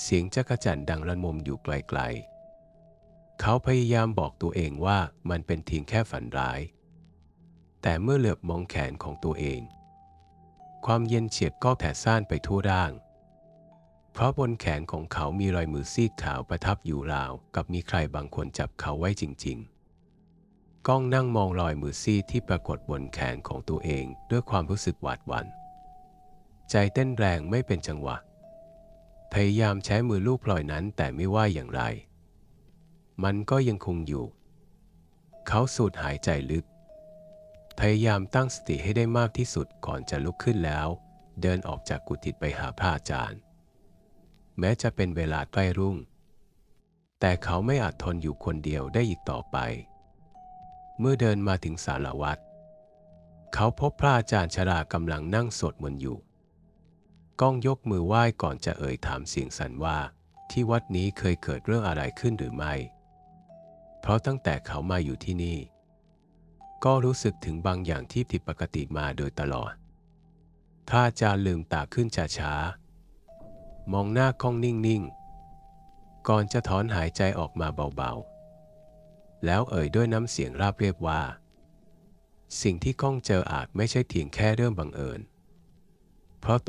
เสียงจักรจั่นดังระงมอยู่ไกลๆ เขาพยายามบอกตัวเองว่ามันเป็นเพียงแค่ฝันร้าย แต่เมื่อเหลือบมองแขนของตัวเอง ความเย็นเฉียบก็แผ่ซ่านไปทั่วร่าง เพราะบนแขนของเขามีรอยมือซีดขาวประทับอยู่ราว กับมีใครบางคนจับเขาไว้จริง ๆ ก้องนั่งมองรอยมือซีดที่ปรากฏบนแขนของตัวเองด้วยความรู้สึกหวาดหวัน่น ใจเต้นแรงไม่เป็นจังหวะ พยายามใช้มือลูบปล่อยนั้นแต่ไม่ว่าอย่างไร มันก็ยังคงอยู่ เขาสูดหายใจลึก พยายามตั้งสติให้ได้มากที่สุดก่อนจะลุกขึ้นแล้ว เดินออกจากกุฏิไปหาพระอาจารย์ แม้จะเป็นเวลาใกล้รุ่ง แต่เขาไม่อาจทนอยู่คนเดียวได้อีกต่อไป เมื่อเดินมาถึงศาลาวัดเขาพบพระอาจารย์ชรากำลังนั่งสวดมนต์อยู่ ก้องยกมือไหว้ก่อนจะเอ่ยถามเสียงสันว่า ที่วัดนี้เคยเกิดเรื่องอะไรขึ้นหรือไม่ เพราะตั้งแต่เขามาอยู่ที่นี่ ก็รู้สึกถึงบางอย่างที่ผิดปกติมาโดยตลอดพระอาจารย์ลืมตาขึ้นช้าๆ มองหน้าก้องนิ่งๆ ก่อนจะถอนหายใจออกมาเบาๆ แล้วเอ่ยด้วยน้ำเสียงราบเรียบว่า สิ่งที่ก้องเจออาจไม่ใช่เพียงแค่เรื่องบังเอิญ เพราะต้น